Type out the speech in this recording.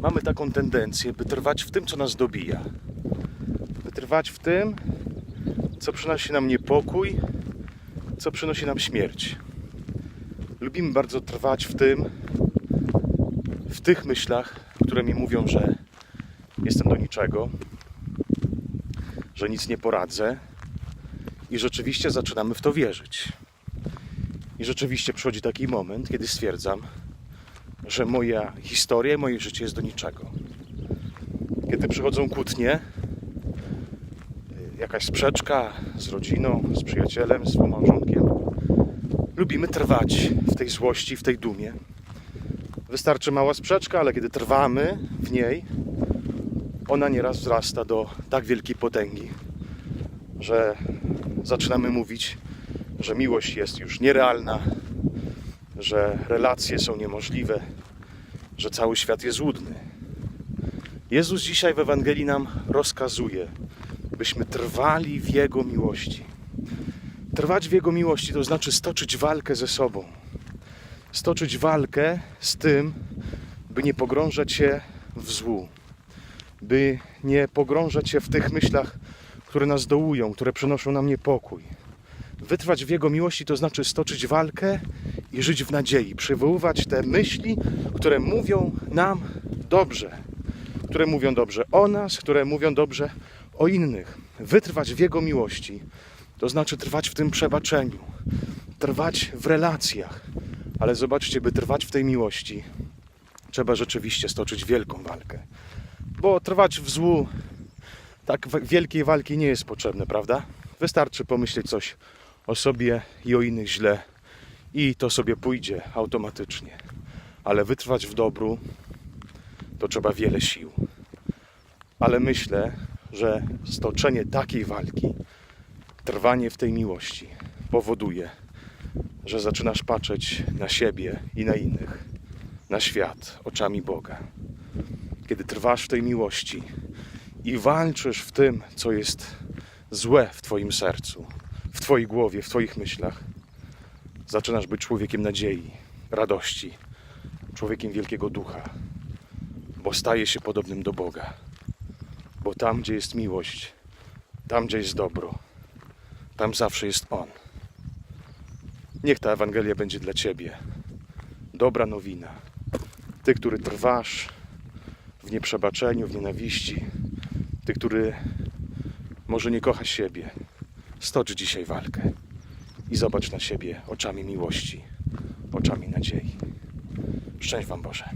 mamy taką tendencję, by trwać w tym, co nas dobija. By trwać w tym, co przynosi nam niepokój, co przynosi nam śmierć. Lubimy bardzo trwać w tym, w tych myślach, które mi mówią, że jestem do niczego, że nic nie poradzę i rzeczywiście zaczynamy w to wierzyć. I rzeczywiście przychodzi taki moment, kiedy stwierdzam, że moja historia, moje życie jest do niczego. Kiedy przychodzą kłótnie, y, jakaś sprzeczka z rodziną, z przyjacielem, z współmałżonkiem, lubimy trwać w tej złości, w tej dumie. Wystarczy mała sprzeczka, ale kiedy trwamy w niej, ona nieraz wzrasta do tak wielkiej potęgi, że zaczynamy mówić, że miłość jest już nierealna, że relacje są niemożliwe, że cały świat jest łudny. Jezus dzisiaj w Ewangelii nam rozkazuje, byśmy trwali w Jego miłości. Trwać w Jego miłości to znaczy stoczyć walkę ze sobą. Stoczyć walkę z tym, by nie pogrążać się w złu, by nie pogrążać się w tych myślach, które nas dołują, które przynoszą nam niepokój. Wytrwać w Jego miłości to znaczy stoczyć walkę i żyć w nadziei, przywoływać te myśli, które mówią nam dobrze, które mówią dobrze o nas, które mówią dobrze o innych. Wytrwać w Jego miłości to znaczy trwać w tym przebaczeniu, trwać w relacjach. Ale zobaczcie, by trwać w tej miłości, trzeba rzeczywiście stoczyć wielką walkę. Bo trwać w złu, tak wielkiej walki nie jest potrzebne, prawda? Wystarczy pomyśleć coś o sobie i o innych źle i to sobie pójdzie automatycznie. Ale wytrwać w dobru to trzeba wiele sił. Ale myślę, że stoczenie takiej walki, trwanie w tej miłości powoduje, że zaczynasz patrzeć na siebie i na innych, na świat oczami Boga. Kiedy trwasz w tej miłości i walczysz w tym, co jest złe w Twoim sercu, w Twojej głowie, w Twoich myślach, zaczynasz być człowiekiem nadziei, radości, człowiekiem wielkiego ducha, bo staje się podobnym do Boga. Bo tam, gdzie jest miłość, tam, gdzie jest dobro, tam zawsze jest On. Niech ta Ewangelia będzie dla Ciebie dobra nowina. Ty, który trwasz w nieprzebaczeniu, w nienawiści, ty, który może nie kocha siebie, stocz dzisiaj walkę i zobacz na siebie oczami miłości, oczami nadziei. Szczęść Wam Boże.